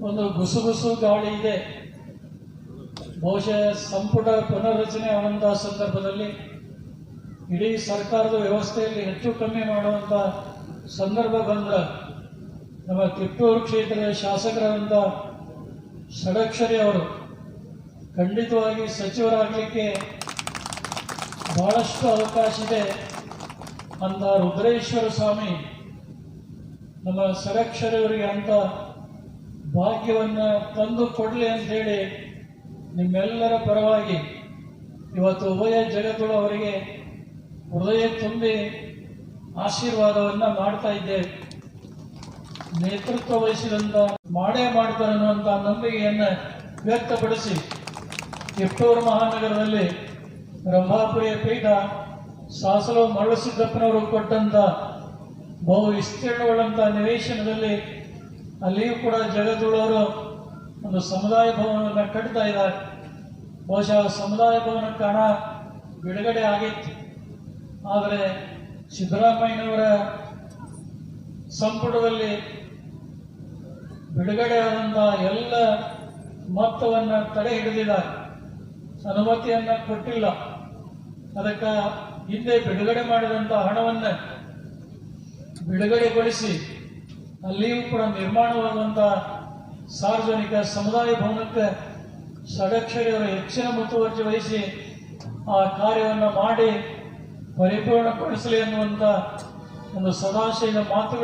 ಒಂದು ಗುಸುಗುಸು ಗಾಳಿ ಇದೆ. ಬಹುಶಃ ಸಂಪುಟ ಪುನರ್ರಚನೆ ಆದಂತಹ ಸಂದರ್ಭದಲ್ಲಿ ಇಡೀ ಸರ್ಕಾರದ ವ್ಯವಸ್ಥೆಯಲ್ಲಿ ಹೆಚ್ಚು ಕಮ್ಮಿ ಮಾಡುವಂಥ ಸಂದರ್ಭ ಬಂದ್ರೆ ನಮ್ಮ ಕಿತ್ತೂರು ಕ್ಷೇತ್ರದ ಶಾಸಕರಾದಂಥ ಷಡಕ್ಷರಿ ಅವರು ಖಂಡಿತವಾಗಿ ಸಚಿವರಾಗಲಿಕ್ಕೆ ಬಹಳಷ್ಟು ಅವಕಾಶ ಇದೆ. ಅಂತ ರುದ್ರೇಶ್ವರ ಸ್ವಾಮಿ ನಮ್ಮ ಷಡಕ್ಷರಿ ಅವರಿಗೆ ಅಂತ ಭಾಗ್ಯವನ್ನು ತಂದು ಕೊಡಲಿ ಅಂತೇಳಿ ನಿಮ್ಮೆಲ್ಲರ ಪರವಾಗಿ ಇವತ್ತು ಉಭಯ ಜಗತ್ತುಗಳು ಅವರಿಗೆ ಹೃದಯ ತುಂಬಿ ಆಶೀರ್ವಾದವನ್ನು ಮಾಡ್ತಾ ಇದ್ದೇವೆ ನೇತೃತ್ವ ವಹಿಸಿದಂತ ಮಾಡೇ ಮಾಡ್ತಾರೆ ಅನ್ನುವಂಥ ನಂಬಿಕೆಯನ್ನು ವ್ಯಕ್ತಪಡಿಸಿ ಕಿತ್ತೂರು ಮಹಾನಗರದಲ್ಲಿ ರಂಭಾಪುರಿಯ ಪೀಠ ಸಾಸಲು ಮರಳುಸಿದ್ದಪ್ಪನವರು ಕೊಟ್ಟಂತ ಬಹು ವಿಸ್ತೀರ್ಣವುಳ್ಳಂತ ನಿವೇಶನದಲ್ಲಿ ಅಲ್ಲಿಯೂ ಕೂಡ ಜಗದುಳವರು ಒಂದು ಸಮುದಾಯ ಭವನವನ್ನು ಕಟ್ತಾ ಇದ್ದಾರೆ. ಬಹುಶಃ ಸಮುದಾಯ ಭವನಕ್ಕೆ ಹಣ ಬಿಡುಗಡೆ ಆಗಿತ್ತು. ಆದರೆ ಸಿದ್ದರಾಮಯ್ಯನವರ ಸಂಪುಟದಲ್ಲಿ ಬಿಡುಗಡೆ ಆದಂಥ ಎಲ್ಲ ಮೊತ್ತವನ್ನು ತಡೆ ಹಿಡಿದಿದ್ದಾರೆ. ಅನುಮತಿಯನ್ನು ಕೊಟ್ಟಿಲ್ಲ. ಅದಕ್ಕೆ ಹಿಂದೆ ಬಿಡುಗಡೆ ಮಾಡಿದಂಥ ಹಣವನ್ನು ಬಿಡುಗಡೆಗೊಳಿಸಿ ಅಲ್ಲಿಯೂ ಕೂಡ ನಿರ್ಮಾಣವಾದಂಥ ಸಾರ್ವಜನಿಕ ಸಮುದಾಯ ಭವನಕ್ಕೆ ಷಡಕ್ಷರಿಯವರು ಹೆಚ್ಚಿನ ಮುತುವರ್ಜಿ ವಹಿಸಿ ಆ ಕಾರ್ಯವನ್ನು ಮಾಡಿ ಪರಿಪೂರ್ಣಗೊಳಿಸಲಿ ಅನ್ನುವಂಥ ಒಂದು ಸದಾಶಯದ ಮಾತುಗಳು